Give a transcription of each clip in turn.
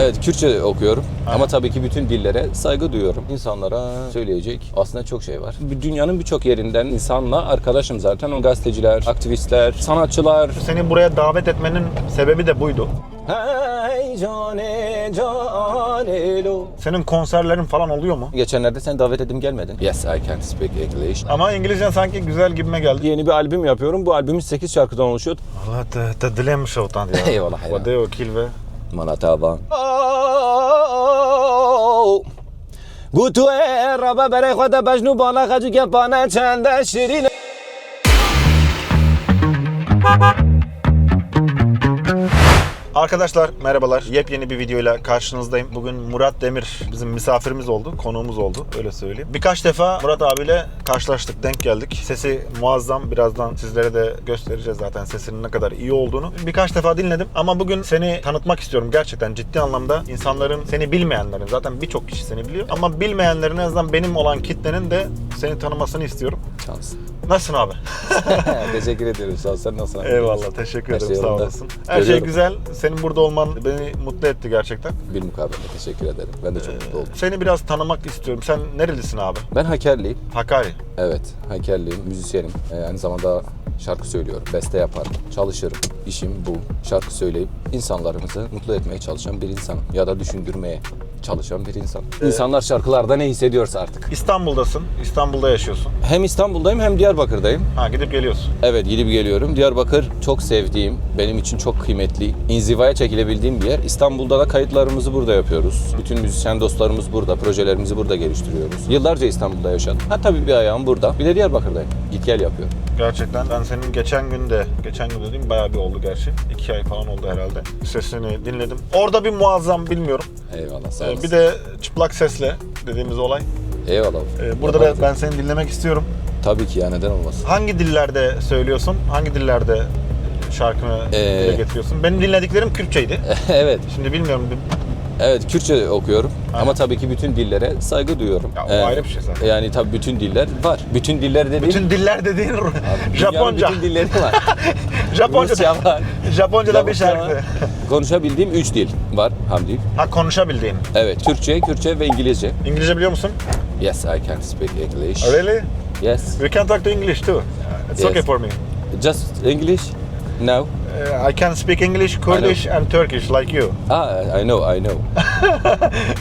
Evet Kürtçe okuyorum ama tabii ki bütün dillere saygı duyuyorum. İnsanlara söyleyecek aslında çok şey var. Dünyanın birçok yerinden insanla arkadaşım zaten. O gazeteciler, aktivistler, sanatçılar. Seni buraya davet etmenin sebebi de buydu Hey cane canelo. Senin konserlerin falan oluyor mu? Geçenlerde sen davet edim gelmedin. Yes, I can speak English. Ama İngilizcen sanki güzel gibime geldi. Yeni bir albüm yapıyorum. Bu albümün 8 şarkıdan oluşuyor. Allah te, te dilem şovtan ya. Eyvallah, eyvallah. Vade o kilve. Manataba. گوتو رابا برای خود بجنو بالا خجو که پانه چنده شیرین Arkadaşlar merhabalar. Yepyeni bir videoyla karşınızdayım. Bugün Murat Demir bizim misafirimiz oldu, konuğumuz oldu öyle söyleyeyim. Birkaç defa Murat abiyle karşılaştık, denk geldik. Sesi muazzam. Birazdan sizlere de göstereceğiz zaten sesinin ne kadar iyi olduğunu. Birkaç defa dinledim ama bugün seni tanıtmak istiyorum gerçekten ciddi anlamda. insanların seni bilmeyenlerin zaten birçok kişi seni biliyor ama bilmeyenlerin en azından benim olan kitlenin de seni tanımasını istiyorum. Şans. Nasılsın abi? Teşekkür ederim. Sağ ol. Sen nasılsın? Eyvallah teşekkür Her ederim şey sağ olasın. Her şey güzel. Senin burada olman beni mutlu etti gerçekten. Bir mukabele teşekkür ederim. Ben de çok mutlu oldum. Seni biraz tanımak istiyorum. Sen nerelisin abi? Ben Hakerliyim. Hakkari. Evet, Hakerliyim. Müzisyenim. Ee, aynı zamanda şarkı söylüyorum. Beste yaparım. Çalışırım. İşim bu. Şarkı söyleyip insanlarımızı mutlu etmeye çalışan bir insanım. Ya da düşündürmeye çalışan bir insan. İnsanlar şarkılarda ne hissediyorsa artık. İstanbul'dasın. İstanbul'da yaşıyorsun. Hem İstanbul'dayım hem Diyarbakır'dayım. Ha gidip geliyorsun. Evet gidip geliyorum. Diyarbakır çok sevdiğim, benim için çok kıymetli, inzivaya çekilebildiğim bir yer. İstanbul'da da kayıtlarımızı burada yapıyoruz. Bütün müzisyen dostlarımız burada, projelerimizi burada geliştiriyoruz. Yıllarca İstanbul'da yaşadım. Ha tabii bir ayağım burada. Bir de Diyarbakır'dayım. Git gel yapıyorum. Gerçekten ben senin geçen gün de, geçen gün dediğim bayağı bir oldu gerçi. İki ay falan oldu herhalde. Sesini dinledim. Orada bir muazzam bilmiyorum. Eyvallah sağ Ee, olasın. bir de çıplak sesle dediğimiz olay. Eyvallah. Ee, burada da ben seni dinlemek istiyorum. Tabii ki ya neden olmasın. Hangi dillerde söylüyorsun? Hangi dillerde şarkını Ee, dile getiriyorsun? Benim dinlediklerim Kürtçeydi. evet. Şimdi bilmiyorum. Evet Kürtçe okuyorum Aha. ama tabii ki bütün dillere saygı duyuyorum. Ya o Ee, ayrı bir şey zaten. Yani tabii bütün diller var. Bütün diller dediğim Bütün diller dediğin dünyanın Japonca. bütün dilleri var. Japonca Rusça var. Japonca da bir şarkı. Konuşabildiğim üç dil var Hamdi. Ha konuşabildiğin. Evet Türkçe, Kürtçe ve İngilizce. İngilizce biliyor musun? Yes, I can speak English. Really? Yes. We can talk to English too. It's Yes. okay for me. Just English? No. Uh, I can speak English, Kurdish and Turkish like you. Ah, I know, I know.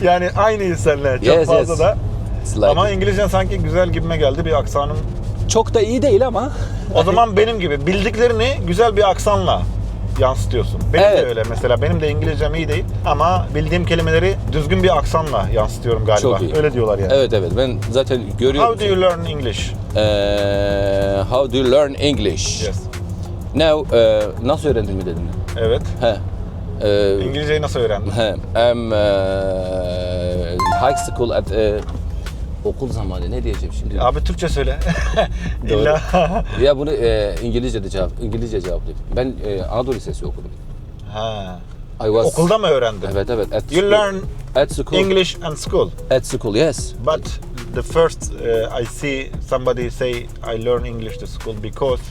Yani aynıyız seninle çok Yes, fazla yes. da. It's like Ama İngilizcen sanki güzel gibime geldi bir aksanın. çok da iyi değil ama. O zaman benim gibi bildiklerini güzel bir aksanla yansıtıyorsun. Benim Evet. de öyle mesela. Benim de İngilizcem iyi değil ama bildiğim kelimeleri düzgün bir aksanla yansıtıyorum galiba. Çok iyi. Öyle diyorlar yani. Evet evet ben zaten görüyorum. How do you learn English? Eee, how do you learn English? Yes. Now, eee, nasıl öğrendin mi dedin? Evet. He. Eee, İngilizceyi nasıl öğrendin? he. I'm eee, high school at eee, okul zamanı ne diyeceğim şimdi? Abi Türkçe söyle. Doğru. İlla. Ya bunu eee İngilizce de cevap İngilizce cevaplayayım. Ben eee, Anadolu Lisesi okudum. ha. I was Okulda mı öğrendin? Evet evet. At You school. learn at school. English and school. At school, yes. But the first uh, I see somebody say I learn English to school because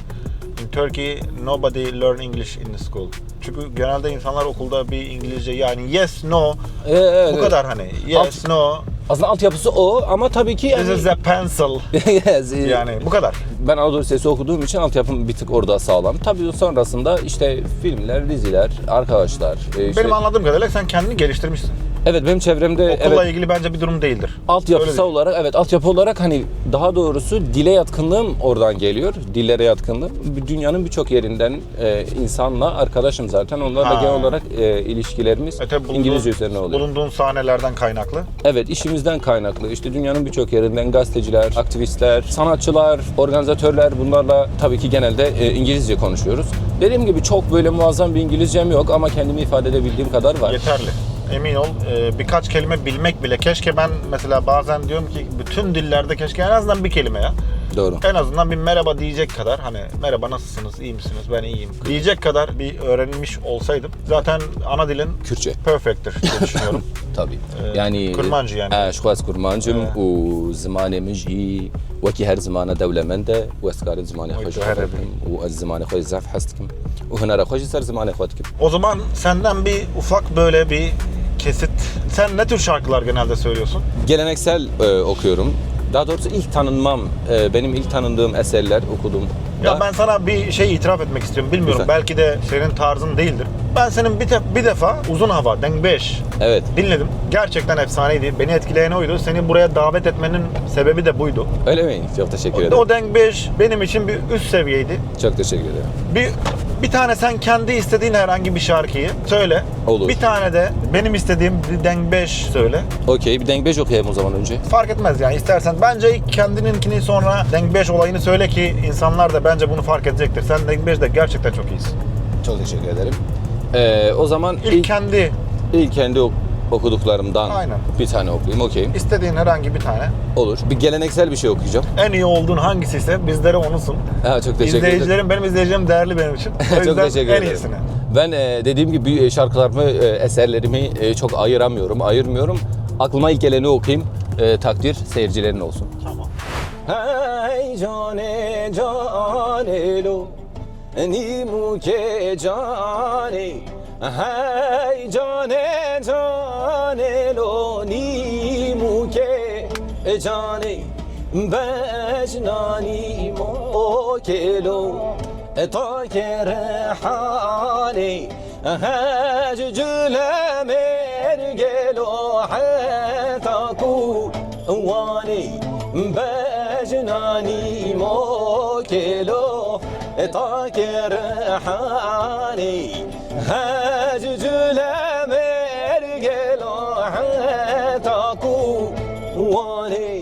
Turkey nobody learn English in the school. Çünkü genelde insanlar okulda bir İngilizce yani yes no Ee, evet, bu kadar hani yes Alt- no Aslında altyapısı o ama tabii ki this is a pencil yes, yani bu kadar. Ben Anadolu Lisesi okuduğum için altyapım bir tık orada sağlam. Tabii sonrasında işte filmler, diziler, arkadaşlar. e, işte- Benim anladığım kadarıyla sen kendini geliştirmişsin. Evet benim çevremde Okulla evet ilgili bence bir durum değildir. Öyle altyapısal değil. olarak evet altyapı olarak hani daha doğrusu dile yatkınlığım oradan geliyor. Dillere yatkınlığım. Bir- Dünyanın birçok yerinden e, insanla arkadaşım zaten. Onlarla Ha. genel olarak e, ilişkilerimiz E tabii bulunduğun- İngilizce üzerine oluyor. Bulunduğun sahnelerden kaynaklı. Evet işimizden kaynaklı. İşte dünyanın birçok yerinden gazeteciler, aktivistler, sanatçılar, organizatörler bunlarla tabii ki genelde e, İngilizce konuşuyoruz. Dediğim gibi çok böyle muazzam bir İngilizcem yok ama kendimi ifade edebildiğim kadar var. Yeterli Emin ol e, birkaç kelime bilmek bile keşke ben mesela bazen diyorum ki bütün dillerde keşke en azından bir kelime ya. Doğru. En azından bir merhaba diyecek kadar hani merhaba nasılsınız, iyi misiniz, ben iyiyim diyecek kadar bir öğrenmiş olsaydım zaten ana dilin Kürtçe. perfect'tir diye düşünüyorum. Tabii. Ee, yani kurmancı yani. آه شخواز kurmancım Evet. و زماني مجي وكي هر زمانه دولمنده واسكار زماني خوش ويتو هربي. خدكم والزماني خوش زاف حستكم وهنا خوش سر زماني خدكم O zaman senden bir ufak böyle bir kesit. Sen ne tür şarkılar genelde söylüyorsun? Geleneksel e, okuyorum. Daha doğrusu ilk tanınmam, e, benim ilk tanındığım eserler okudum. Ya ben sana bir şey itiraf etmek istiyorum. Bilmiyorum Lütfen. belki de senin tarzın değildir. Ben senin bir, te- bir defa uzun hava Deng 5 Evet, dinledim. Gerçekten efsaneydi. Beni etkileyen oydu. Seni buraya davet etmenin sebebi de buydu. öyle mi? Çok teşekkür ederim. O Deng 5 benim için bir üst seviyeydi. Çok teşekkür ederim. Bir bir tane sen kendi istediğin herhangi bir şarkıyı söyle. Olur. Bir tane de benim istediğim bir Deng 5 söyle. Okey, bir 5 okuyayım o zaman önce. Fark etmez yani istersen. Bence ilk kendininkini sonra Deng 5 olayını söyle ki insanlar da bence bunu fark edecektir. Sen Deng 5'de gerçekten çok iyisin. Çok teşekkür ederim. E, o zaman İlk, ilk, kendi ilk kendi okuduklarımdan Aynen. bir tane okuyayım. Okey, istediğin herhangi bir tane. olur. Bir geleneksel bir şey okuyacağım. En iyi olduğun hangisi ise bizlere onu sun. Ha, çok teşekkür ederim. İzleyicilerim, benim izleyicilerim değerli benim için. O Çok teşekkür en ederim. iyisini. Ben e, dediğim gibi e, şarkılarımı, e, eserlerimi e, çok ayıramıyorum, ayırmıyorum. Aklıma ilk geleni okuyayım. E, takdir seyircilerin olsun. Tamam. Hey cane cane lo Nimu ke cane هاي جان جان لونیمو که جان بجنانیمو که لو تا که هاج هج جلم رجلو حتى کو واني بجناني موكلو طاكر حاني هاجج لمرقلو تاكو واني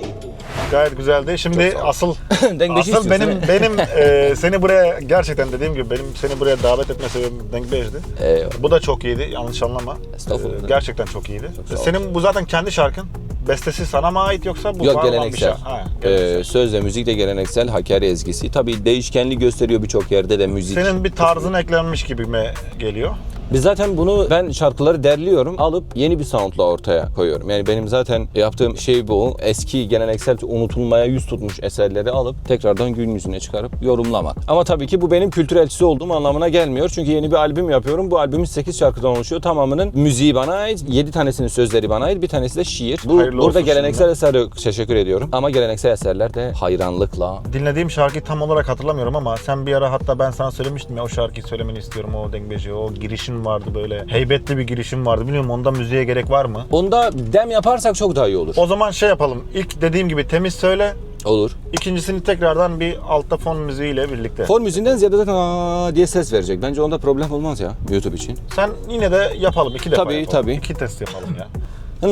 Gayet güzeldi. Şimdi Çok sağ ol. asıl Denk beşi asıl istiyorsun, benim değil mi? benim e, seni buraya gerçekten dediğim gibi benim seni buraya davet etme sebebim Denk 5'ti. Eyvallah. Bu da çok iyiydi. Yanlış anlama. Estağfurullah. E, gerçekten çok iyiydi. sağ ol. Senin bu zaten kendi şarkın. Bestesi sana mı ait yoksa bu Yok var olan bir geleneksel. şey? Ha, Ee, geleneksel. söz ve müzik de geleneksel Hakkari ezgisi. Tabii değişkenlik gösteriyor birçok yerde de müzik. Senin bir tarzın eklenmiş gibime geliyor. Biz zaten bunu ben şarkıları derliyorum, alıp yeni bir soundla ortaya koyuyorum. Yani benim zaten yaptığım şey bu. Eski geleneksel unutulmaya yüz tutmuş eserleri alıp tekrardan gün yüzüne çıkarıp yorumlamak. Ama tabii ki bu benim kültür elçisi olduğum anlamına gelmiyor. Çünkü yeni bir albüm yapıyorum. Bu albümün 8 şarkıdan oluşuyor. Tamamının müziği bana ait, 7 tanesinin sözleri bana ait, bir tanesi de şiir. Bu Hayırlı burada geleneksel eser yok. Teşekkür ediyorum. Ama geleneksel eserler de hayranlıkla Dinlediğim şarkıyı tam olarak hatırlamıyorum ama sen bir ara hatta ben sana söylemiştim ya o şarkıyı söylemeni istiyorum o Dengbeci. O girişin vardı böyle. Heybetli bir girişim vardı. Bilmiyorum onda müziğe gerek var mı? Onda dem yaparsak çok daha iyi olur. O zaman şey yapalım. İlk dediğim gibi temiz söyle. Olur. İkincisini tekrardan bir altta fon müziğiyle birlikte. Fon müziğinden ziyade zaten aa diye ses verecek. Bence onda problem olmaz ya YouTube için. Sen yine de yapalım. iki defa Tabii, yapalım. tabii. İki test yapalım ya.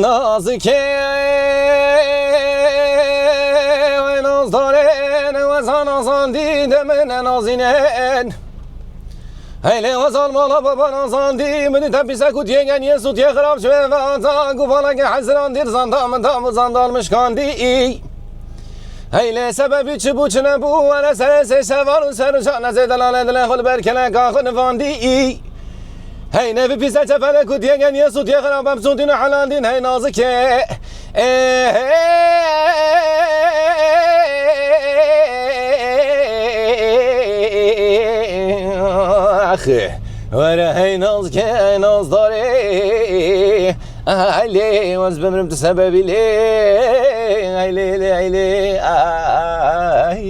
Nazike ve nazdaren ve zanazan didemene nazinen من نازینن هیله و زال مالا بابا نازان دی من تپیسه کتیه گنیه سوتیه خراب شوه و آتا گوپالا که حزران دیر زندام دام زندالmış kandi Heyle sebebi çi bu çine bu Vere sere se sevarun seru şana zedelan edilen Kul berkele kakın vandi Hey nevi pise çefele kutiye geniye sutiye kırabam sutine halandin hey nazike Ahi Vere hey nazike hey nazdari Ali vaz bemrim sebebili Ayli ayli ay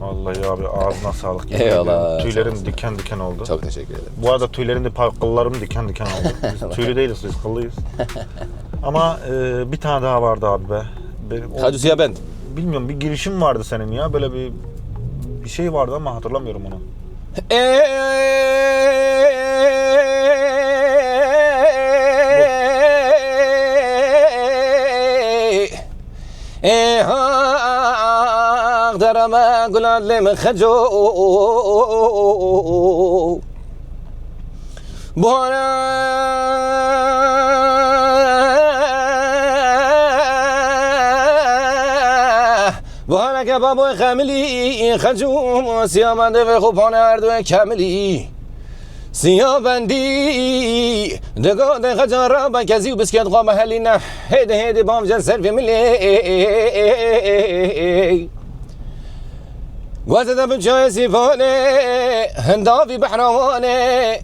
Vallahi abi ağzına sağlık. yemin Eyvallah, ediyorum. Tüylerim sağ diken diken oldu. Çok teşekkür ederim. Bu arada tüylerim de kıllarım diken diken oldu. Biz tüylü değiliz biz kıllıyız. Ama e, bir tane daha vardı abi be. Benim, o- Hacı bilmiyorum bir girişim vardı senin ya. Böyle bir bir şey vardı ama hatırlamıyorum onu. اقدر ما قلت لي مخجو بونا یا بابا خملی خجوم سیامنده و خوبان هر دو کملی سیابندی دگاه دقا جان را با کزی و بسکیت خواه محلی نه. هیده هیده بام جن سرف ملی. گوزده بچه سیفانه هنداوی بحروانه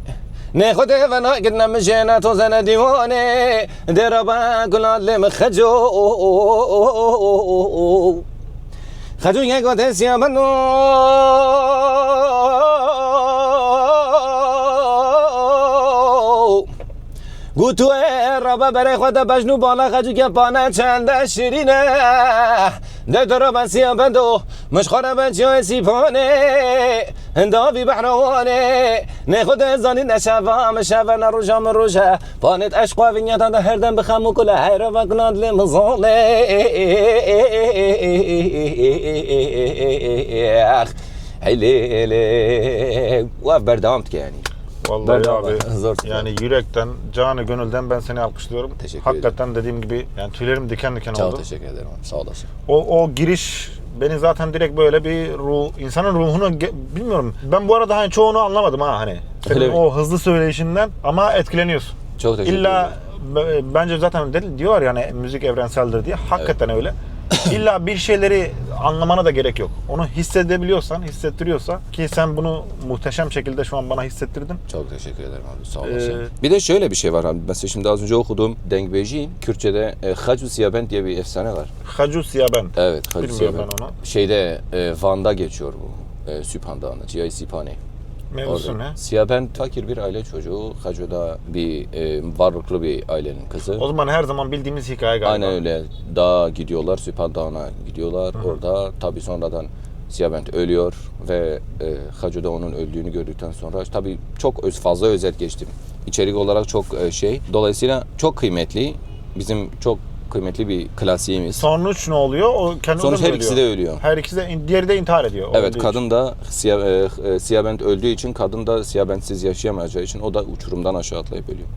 نه خود و نه گد نمیشه نه تو زن دیوانه. درابا گلاد لیم خجو. 가족이 거 되시야만 노 گوتو رابا برای خود بجنو بالا خجو که پانه چند شیرینه. ده درا بسیا بندو مشخوره به جای سیپانه. هنداوی بحروانه نه خود زانی نشوه مشوه نروجا مروجه پانت عشقا وینیتا ده هر دم بخمو کل حیره و گلاد لمزاله حیلیلی وف بردامت که yani. Vallahi de abi vallahi zor tutuyorum. yani yürekten, canı gönülden ben seni alkışlıyorum. Teşekkür Hakikaten dediğim gibi yani tüylerim diken diken Çok oldu. teşekkür ederim. Sağ olasın. O, o giriş beni zaten direkt böyle bir ruh, insanın ruhunu bilmiyorum. Ben bu arada hani çoğunu anlamadım ha hani. Öyle mi? o hızlı söyleyişinden ama etkileniyorsun. Çok teşekkür İlla ederim. b- bence zaten dedi, diyor yani müzik evrenseldir diye. Hakikaten öyle. İlla bir şeyleri anlamana da gerek yok. Onu hissedebiliyorsan, hissettiriyorsa ki sen bunu muhteşem şekilde şu an bana hissettirdin. Çok teşekkür ederim abi. Sağ olasın. Ee, bir de şöyle bir şey var abi. Mesela şimdi az önce okuduğum Dengbejiyim. Kürtçe'de e, Hacu Siyaben diye bir efsane var. Hacu Siyaben. Evet, Hacu Bilmiyorum Siyaben. ben onu. Şeyde e, Van'da geçiyor bu. E, Süphan Dağı'nda. Ciyay Sipane. Mevzusu ne? Siyaben fakir bir aile çocuğu. Hacu'da bir e, varlıklı bir ailenin kızı. O zaman her zaman bildiğimiz hikaye galiba. Aynen öyle. Dağa gidiyorlar, Süphan Dağı'na gidiyorlar. Orada tabii sonradan Siyabent ölüyor ve e, Hacı da onun öldüğünü gördükten sonra tabii çok öz, fazla özet geçtim. İçerik olarak çok e, şey. Dolayısıyla çok kıymetli. Bizim çok kıymetli bir klasiğimiz. Sonuç ne oluyor? O kendi Sonuç ölüyor. her ikisi de ölüyor. Her ikisi de diğeri de intihar ediyor. o Evet öldüğü kadın da Siya, e, e, Siyabent öldüğü için kadın da Siyabentsiz yaşayamayacağı için o da uçurumdan aşağı atlayıp ölüyor.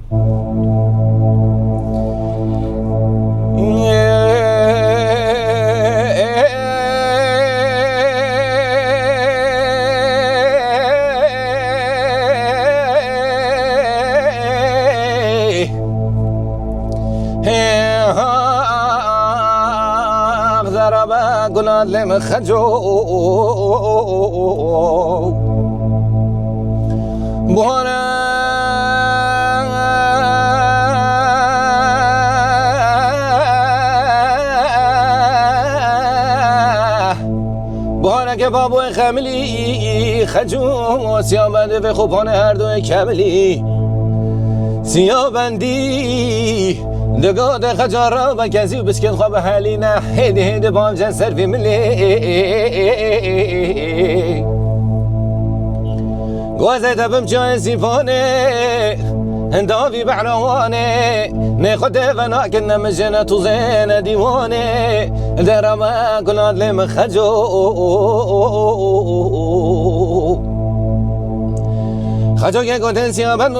لم خجو که بابو خملی خجوم سیابنده به خوبان هر دو کملی سیابندی دگود خدا جارا و کسی بسکن خواب حالی نه. هیده هیده بام جن سرفی ملی. گوزه دبم چای زیفانه. هنداوی بحروانه نه خود غنا کن مجنه تو زین دیوانه. درما کناد لیم خجو. خجو که گوتن سیابنو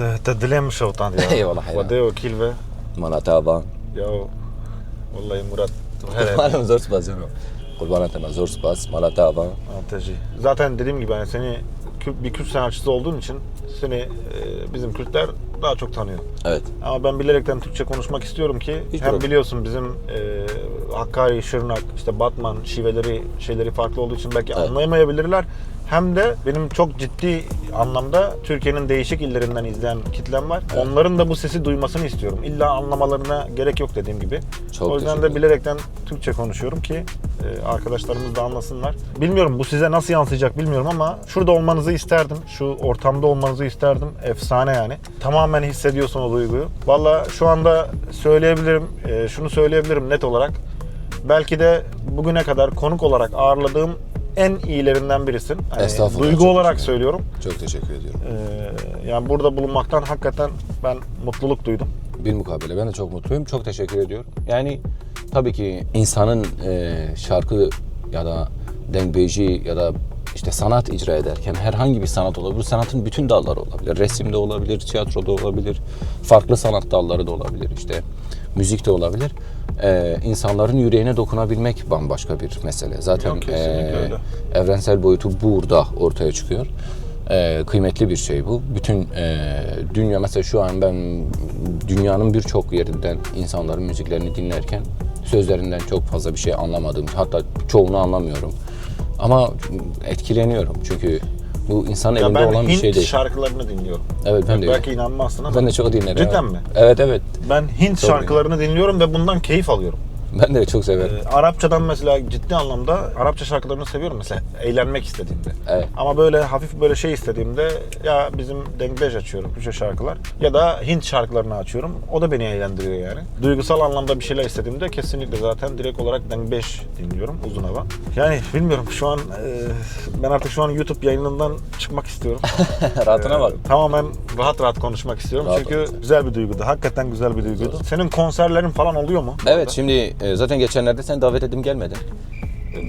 te, te dilem şovtan ya. Eyvallah, eyvallah. Vadeo kilve. مناطابا Ya vallahi Murat her قربانم زور سپاس جانم قربانتنا زور سپاس مالاتابا Avantajı. Zaten dediğim gibi hani seni Kürt- bir Kürt sanatçısı olduğun için seni e, bizim Kürtler daha çok tanıyor. Evet. Ama ben bilerekten Türkçe konuşmak istiyorum ki Hiç hem problem. biliyorsun bizim e, Hakkari, Şırnak, işte Batman şiveleri şeyleri farklı olduğu için belki Evet. anlayamayabilirler. hem de benim çok ciddi anlamda Türkiye'nin değişik illerinden izleyen kitlem var. Onların da bu sesi duymasını istiyorum. İlla anlamalarına gerek yok dediğim gibi. Çok o yüzden de bilerekten Türkçe konuşuyorum ki e, arkadaşlarımız da anlasınlar. Bilmiyorum bu size nasıl yansıyacak bilmiyorum ama şurada olmanızı isterdim. Şu ortamda olmanızı isterdim. Efsane yani. Tamamen hissediyorsun o duyguyu. Valla şu anda söyleyebilirim, e, şunu söyleyebilirim net olarak. Belki de bugüne kadar konuk olarak ağırladığım en iyilerinden birisin. Hani Estağfurullah, duygu çok olarak teşekkür söylüyorum. Çok teşekkür ediyorum. Ee, yani burada bulunmaktan hakikaten ben mutluluk duydum. Bir mukabele. Ben de çok mutluyum. Çok teşekkür ediyorum. Yani tabii ki insanın e, şarkı ya da dengbeji ya da işte sanat icra ederken herhangi bir sanat olabilir. Bu sanatın bütün dalları olabilir. Resim de olabilir, tiyatro da olabilir, farklı sanat dalları da olabilir işte. Müzik de olabilir. E, insanların yüreğine dokunabilmek bambaşka bir mesele. Zaten Yok, e, evrensel boyutu burada ortaya çıkıyor. Ee, kıymetli bir şey bu. Bütün e, dünya mesela şu an ben dünyanın birçok yerinden insanların müziklerini dinlerken sözlerinden çok fazla bir şey anlamadım. Hatta çoğunu anlamıyorum. Ama etkileniyorum çünkü bu insanın Ya elinde ben olan bir Hint şey değil. şarkılarını dinliyorum. Evet ben de öyle. Belki inanmazsın ama Ben de çok dinlerim. Cidden evet. mi? Evet evet. ben Hint Çok şarkılarını dinliyorum ve bundan keyif alıyorum. Ben de çok severim. Ee, Arapçadan mesela ciddi anlamda Arapça şarkılarını seviyorum mesela eğlenmek istediğimde. Evet. Ama böyle hafif böyle şey istediğimde ya bizim dengbej açıyorum Kürtçe şarkılar ya da Hint şarkılarını açıyorum. O da beni eğlendiriyor yani. Duygusal anlamda bir şeyler istediğimde kesinlikle zaten direkt olarak dengbej dinliyorum uzun hava. Yani bilmiyorum şu an e, ben artık şu an YouTube yayınından çıkmak istiyorum. Rahatına bak. Ee, Tamamen rahat rahat konuşmak istiyorum. Rahat Çünkü rahat. güzel bir duyguydu. Hakikaten güzel bir duyguydu. Senin konserlerin falan oluyor mu? Evet şimdi e, zaten geçenlerde sen davet edim gelmedin.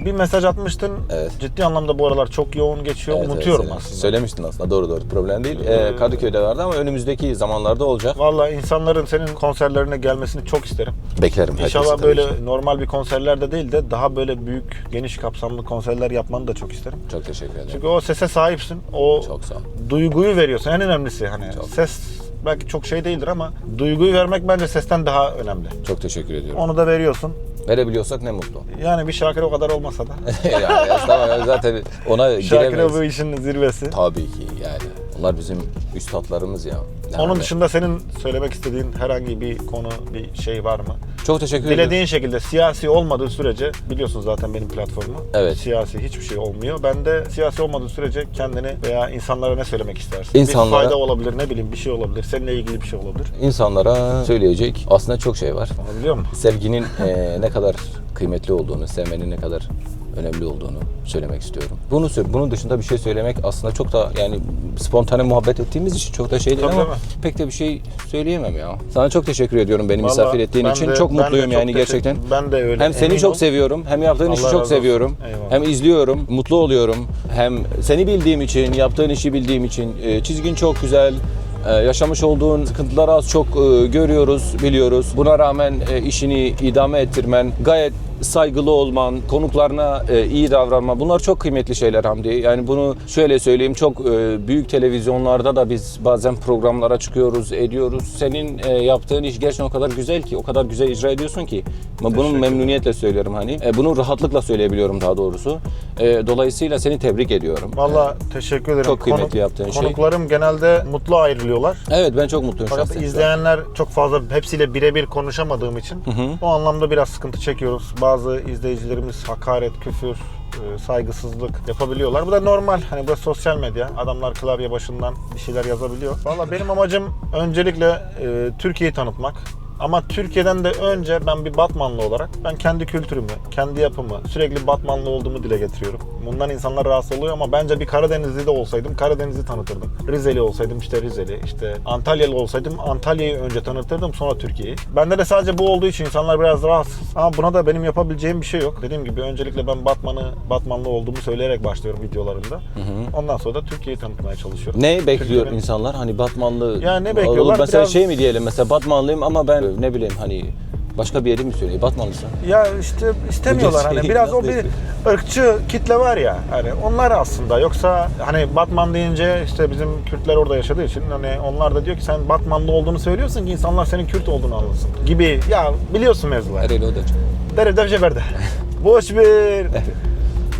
Bir mesaj atmıştın. Evet. Ciddi anlamda bu aralar çok yoğun geçiyor. Evet, Unutuyorum evet, aslında. Söylemiştin aslında doğru doğru problem değil. Ee, Kadıköy'de vardı ama önümüzdeki zamanlarda olacak. Vallahi insanların senin konserlerine gelmesini çok isterim. Beklerim. İnşallah böyle ki. normal bir konserlerde değil de daha böyle büyük, geniş kapsamlı konserler yapmanı da çok isterim. Çok teşekkür ederim. Çünkü o sese sahipsin. O Çok sağ ol. duyguyu veriyorsun. En önemlisi hani Çok. ses belki çok şey değildir ama duyguyu vermek bence sesten daha önemli. Çok teşekkür ediyorum. Onu da veriyorsun. Verebiliyorsak ne mutlu. Yani bir Şakir o kadar olmasa da. yani tamam zaten ona Şakir giremeyiz. bu işin zirvesi. Tabii ki yani. Onlar bizim üstadlarımız ya. Yani Onun dışında senin söylemek istediğin herhangi bir konu, bir şey var mı? çok teşekkür ederim. Dilediğin şekilde siyasi olmadığı sürece biliyorsun zaten benim platformu. Evet. Siyasi hiçbir şey olmuyor. Ben de siyasi olmadığı sürece kendini veya insanlara ne söylemek istersin? İnsanlara- Bir fayda olabilir, ne bileyim bir şey olabilir. Seninle ilgili bir şey olabilir. İnsanlara söyleyecek aslında çok şey var. Anabiliyor musun? Sevginin eee, ne kadar kıymetli olduğunu, sevmenin ne kadar önemli olduğunu söylemek istiyorum. Bunu bunun dışında bir şey söylemek aslında çok da yani spontane muhabbet ettiğimiz için çok da şey değil Tabii, ama tabii. pek de bir şey söyleyemem ya. Sana çok teşekkür ediyorum beni misafir Vallahi ettiğin ben için. de- çok ben de mutluyum çok yani gerçekten. Ben de öyle. Hem seni çok ol. seviyorum, hem yaptığın Allah işi çok seviyorum. Eyvallah. Hem izliyorum, mutlu oluyorum. Hem seni bildiğim için, yaptığın işi bildiğim için e, çizgin çok güzel. e, yaşamış olduğun sıkıntıları az çok e, görüyoruz, biliyoruz. Buna rağmen e, işini idame ettirmen, gayet saygılı olman, konuklarına e, iyi davranma bunlar çok kıymetli şeyler Hamdi. Yani bunu şöyle söyleyeyim çok e, büyük televizyonlarda da biz bazen programlara çıkıyoruz, ediyoruz. Senin e, yaptığın iş gerçekten o kadar güzel ki, o kadar güzel icra ediyorsun ki. Bunu memnuniyetle söylüyorum hani. E, bunu rahatlıkla söyleyebiliyorum daha doğrusu. E, dolayısıyla seni tebrik ediyorum. Valla teşekkür ederim. Çok kıymetli yaptığın şey. Konuklarım genelde mutlu ayrılıyorlar. Evet ben çok mutluyum Fakat şahsen. izleyenler çok fazla hepsiyle birebir konuşamadığım için o anlamda biraz sıkıntı çekiyoruz. Bazı izleyicilerimiz hakaret, küfür, e, saygısızlık yapabiliyorlar. Bu da normal. Hani bu sosyal medya. Adamlar klavye başından bir şeyler yazabiliyor. Valla benim amacım öncelikle e, Türkiye'yi tanıtmak. Ama Türkiye'den de önce ben bir Batmanlı olarak ben kendi kültürümü, kendi yapımı, sürekli Batmanlı olduğumu dile getiriyorum. Bundan insanlar rahatsız oluyor ama bence bir Karadenizli de olsaydım Karadeniz'i tanıtırdım. Rizeli olsaydım işte Rizeli, işte Antalyalı olsaydım Antalya'yı önce tanıtırdım sonra Türkiye'yi. Bende de sadece bu olduğu için insanlar biraz rahatsız. Ama buna da benim yapabileceğim bir şey yok. Dediğim gibi öncelikle ben Batman'ı, Batmanlı olduğumu söyleyerek başlıyorum videolarımda. Ondan sonra da Türkiye'yi tanıtmaya çalışıyorum. Ne bekliyor insanlar? Hani Batmanlı... Ya ne bekliyorlar? Mesela Biraz- şey mi diyelim mesela Batmanlıyım ama ben ne bileyim hani başka bir yeri mi söyleyeyim? Batmanlısın. Ya işte istemiyorlar hani biraz o bir ırkçı kitle var ya hani onlar aslında yoksa hani Batman deyince işte bizim Kürtler orada yaşadığı için hani onlar da diyor ki sen Batmanlı olduğunu söylüyorsun ki insanlar senin Kürt olduğunu anlasın gibi ya biliyorsun mevzuları. Ereğli o da çok. Dere devşe berde. Boş bir.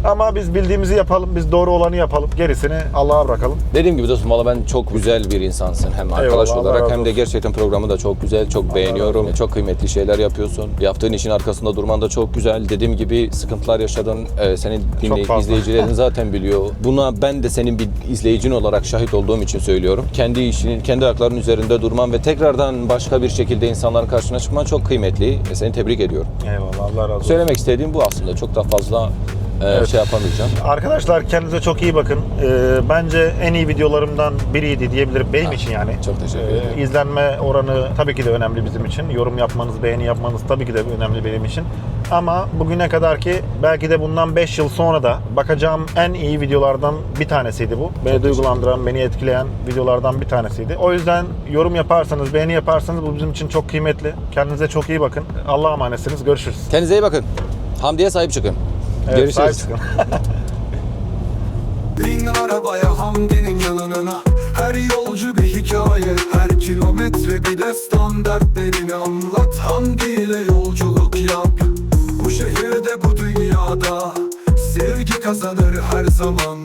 Ama biz bildiğimizi yapalım, biz doğru olanı yapalım. Gerisini Allah'a bırakalım. Dediğim gibi dostum valla ben çok güzel bir insansın. Hem arkadaş Allah olarak hem de gerçekten programı da çok güzel. Çok beğeniyorum. Çok kıymetli şeyler yapıyorsun. Yaptığın işin arkasında durman da çok güzel. Dediğim gibi sıkıntılar yaşadın. Ee, senin dinley- fazla. izleyicilerin zaten biliyor. Buna ben de senin bir izleyicin olarak şahit olduğum için söylüyorum. Kendi işinin, kendi ayaklarının üzerinde durman ve tekrardan başka bir şekilde insanların karşına çıkman çok kıymetli. Ve seni tebrik ediyorum. Eyvallah Allah razı olsun. Söylemek istediğim bu aslında. Çok da fazla e, şey yapamayacağım. Arkadaşlar kendinize çok iyi bakın. Ee, bence en iyi videolarımdan biriydi diyebilirim benim için yani. çok teşekkür Ee, ederim. İzlenme oranı tabii ki de önemli bizim için. Yorum yapmanız, beğeni yapmanız tabii ki de önemli benim için. Ama bugüne kadar ki belki de bundan 5 yıl sonra da bakacağım en iyi videolardan bir tanesiydi bu. Beni duygulandıran, beni etkileyen videolardan bir tanesiydi. O yüzden yorum yaparsanız, beğeni yaparsanız bu bizim için çok kıymetli. Kendinize çok iyi bakın. Allah'a emanetsiniz. Görüşürüz. Kendinize iyi bakın. Hamdi'ye sahip çıkın. Evet, Görüşürüz. Bin arabaya Hamdi'nin yanına. Her yolcu bir hikaye Her kilometre bir destan Dertlerini anlat. Hamdi ile yolculuk yap. Bu şehirde bu dünyada Sevgi kazanır her zaman